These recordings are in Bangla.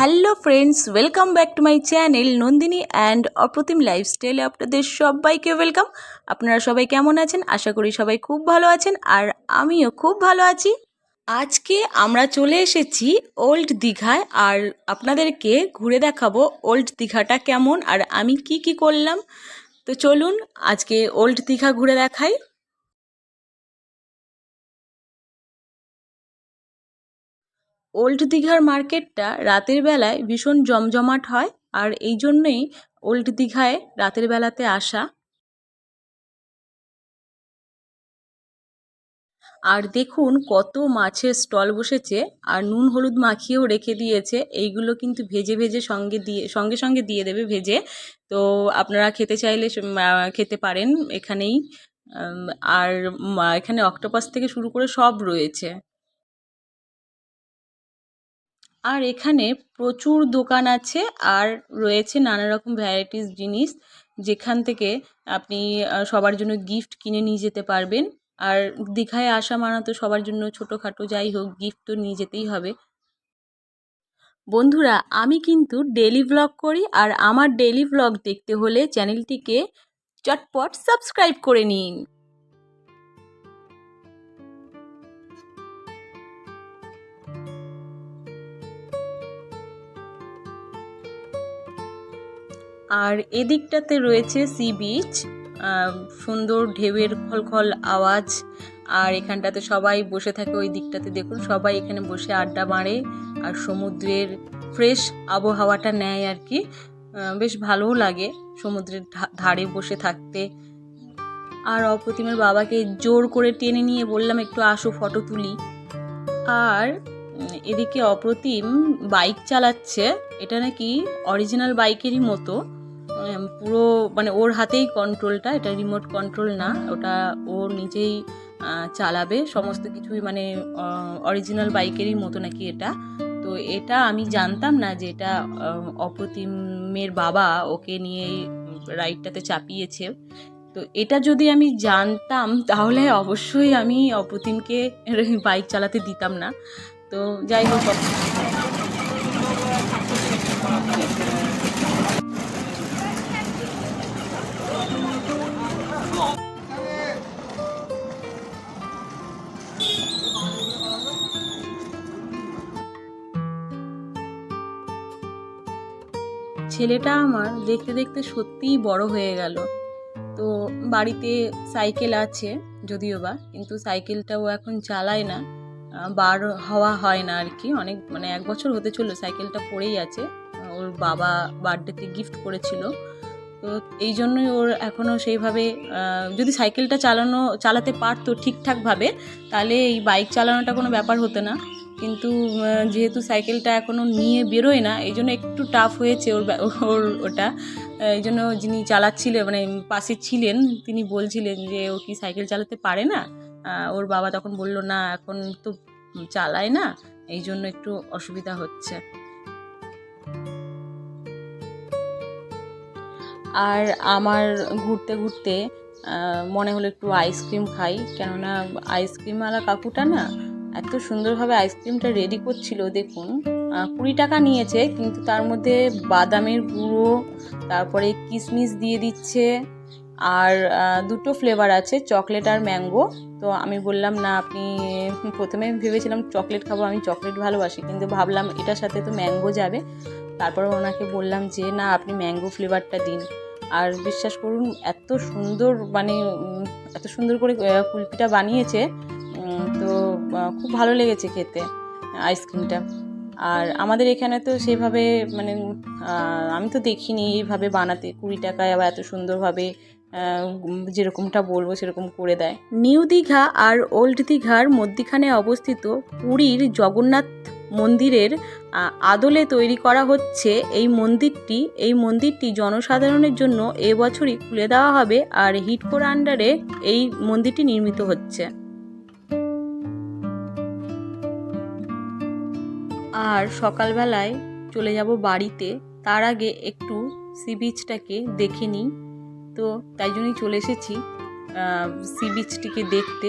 Hello friends welcome back to my channel Nandini and Apratim লাইফস্টাইলে আপনাদের সবাইকে ওয়েলকাম আপনারা সবাই কেমন আছেন? আশা করি সবাই খুব ভালো আছেন আর আমিও খুব ভালো আছি। আজকে আমরা চলে এসেছি ওল্ড দীঘায় আর আপনাদেরকে ঘুরে দেখাবো ওল্ড দীঘাটা কেমন আর আমি কি কি করলাম। তো চলুন আজকে ওল্ড দীঘা ঘুরে দেখাই। ওল্ড দীঘার মার্কেটটা রাতের বেলায় ভীষণ জমজমাট হয় আর এই জন্যই ওল্ড দীঘায় রাতের বেলাতে আসা। আর দেখুন কত মাছের স্টল বসেছে আর নুন হলুদ মাখিয়েও রেখে দিয়েছে। এইগুলো কিন্তু ভেজে ভেজে সঙ্গে দিয়ে, সঙ্গে সঙ্গে দিয়ে দেবে ভেজে। তো আপনারা খেতে চাইলে খেতে পারেন এখানেই। আর এখানে অক্টোপাস থেকে শুরু করে সব রয়েছে। আর এখানে প্রচুর দোকান আছে আর রয়েছে নানা রকম ভ্যারাইটিস জিনিস। যেখান থেকে আপনি সবার জন্য গিফট কিনে নিয়ে যেতে পারবেন। আর দীঘায় আসা মানা তো সবার জন্য ছোটোখাটো যাই হোক গিফট তো নিয়ে যেতেই হবে। বন্ধুরা, আমি কিন্তু ডেলি ব্লগ করি আর আমার ডেলি ব্লগ দেখতে হলে চ্যানেলটিকে চটপট সাবস্ক্রাইব করে নিন। আর এদিকটাতে রয়েছে সি বিচ সুন্দর ঢেউয়ের খলখল আওয়াজ, আর এখানটাতে সবাই বসে থাকে ওই দিকটাতে। দেখুন, সবাই এখানে বসে আড্ডা মারে আর সমুদ্রের ফ্রেশ আবহাওয়াটা নেয় আর কি। বেশ ভালোও লাগে সমুদ্রের ধারে বসে থাকতে। আর অপ্রতিমের বাবাকে জোর করে টেনে নিয়ে বললাম, একটু আসো, ফটো তুলি। আর এদিকে অপ্রতিম বাইক চালাচ্ছে। এটা নাকি অরিজিনাল বাইকেরই মতো। পুরো মানে ওর হাতেই কন্ট্রোলটা এটা রিমোট কন্ট্রোল না, ওটা ও নিজেই চালাবে, সমস্ত কিছুই মানে অরিজিনাল বাইকেরই মতো নাকি এটা। তো এটা আমি জানতাম না যে এটা অপ্রতিমের বাবা ওকে নিয়ে রাইডটাতে চাপিয়েছে। তো এটা যদি আমি জানতাম, তাহলে অবশ্যই আমি অপ্রতিমকে বাইক চালাতে দিতাম না। তো যাই হোক ছেলেটা আমার দেখতে দেখতে সত্যিই বড় হয়ে গেল। তো বাড়িতে সাইকেল আছে যদিও বা, কিন্তু সাইকেলটাও এখন চালায় না বার হওয়া হয় না আর কি অনেক মানে এক বছর হতে চলল, সাইকেলটা পড়েই আছে। ওর বাবা বার্থডেতে গিফট করেছিল। তো এই জন্যই ওর এখনও সেইভাবে যদি সাইকেলটা চালানো, চালাতে পারতো ঠিকঠাকভাবে, তাহলে এই বাইক চালানোটা কোনো ব্যাপার হতো না। কিন্তু যেহেতু সাইকেলটা এখনও নিয়ে বেরোয় না, এই জন্য একটু টাফ হয়েছে ওর ওর ওটা। এই জন্য যিনি চালাচ্ছিলেন মানে পাশে ছিলেন, তিনি বলছিলেন যে, ও কি সাইকেল চালাতে পারে না? ওর বাবা তখন বলল, না, এখন তো চালায় না, এই জন্য একটু অসুবিধা হচ্ছে। আর আমার ঘুরতে ঘুরতে মনে হলো একটু আইসক্রিম খাই, কেননা আইসক্রিমওয়ালা কাকুটা না এত সুন্দরভাবে আইসক্রিমটা রেডি করছিল, দেখুন। কুড়ি টাকা নিয়েছে, কিন্তু তার মধ্যে বাদামের গুঁড়ো, তারপরে কিশমিশ দিয়ে দিচ্ছে, আর দুটো ফ্লেভার আছে চকলেট আর ম্যাঙ্গো তো আমি বললাম, না, আপনি, প্রথমে ভেবেছিলাম চকলেট খাব, আমি চকলেট ভালোবাসি, কিন্তু ভাবলাম এটার সাথে তো ম্যাঙ্গো যাবে। তারপরে ওনাকে বললাম যে, না, আপনি ম্যাঙ্গো ফ্লেভারটা দিন। আর বিশ্বাস করুন, এত সুন্দর মানে এত সুন্দর করে কুলপিটা বানিয়েছে। খুব ভালো লেগেছে খেতে, আইসক্রিমটা। আর আমাদের এখানে তো সেভাবে মানে আমি তো দেখিনি এইভাবে বানাতে, কুড়ি টাকায় আবার এত সুন্দরভাবে যেরকমটা বলব সেরকম করে দেয়। নিউ দীঘা আর ওল্ড দীঘার মধ্যিখানে অবস্থিত পুরীর জগন্নাথ মন্দিরের আদলে তৈরি করা হচ্ছে এই মন্দিরটি। এই মন্দিরটি জনসাধারণের জন্য এবছরই খুলে দেওয়া হবে আর হিটকোর আন্ডারে এই মন্দিরটি নির্মিত হচ্ছে। আর সকালবেলায় চলে যাব বাড়িতে। তার আগে একটু সি বিচটাকে দেখে নিই। তো তাই জন্যই চলে এসেছি সি বিচটিকে দেখতে।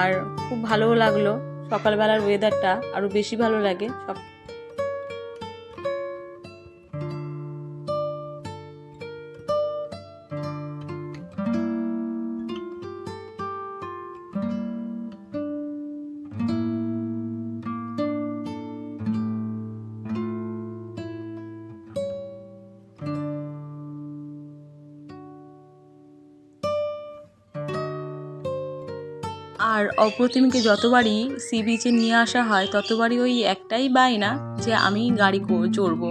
আর খুব ভালোও লাগল। সকালবেলার ওয়েদারটা আরও বেশি ভালো লাগে। সব আর অপ্রতিমকে যতবারই সি বিচে নিয়ে আসা হয়, ততবারই ওই একটাই বায়না যে আমি গাড়ি চড়বো।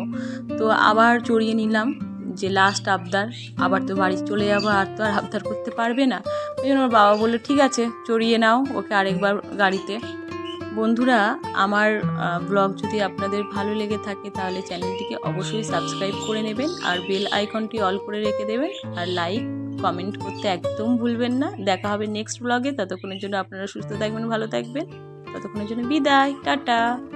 তো আবার চড়িয়ে নিলাম, যে লাস্ট আবদার, আবার তো বাড়ি চলে যাব, আর তো আর আবদার করতে পারবে না। ওই জন্য ওর বাবা বলল, ঠিক আছে, চড়িয়ে নাও ওকে আরেকবার গাড়িতে। বন্ধুরা, আমার ব্লগ যদি আপনাদের ভালো লেগে থাকে, তাহলে চ্যানেলটিকে অবশ্যই সাবস্ক্রাইব করে নেবেন, আর বেল আইকনটি অল করে রেখে দেবেন, আর লাইক কমেন্ট করতে একদম ভুলবেন না। দেখা হবে নেক্সট ব্লগে ততক্ষণের জন্য আপনারা সুস্থ থাকবেন, ভালো থাকবেন। ততক্ষণের জন্য বিদায়। টাটা।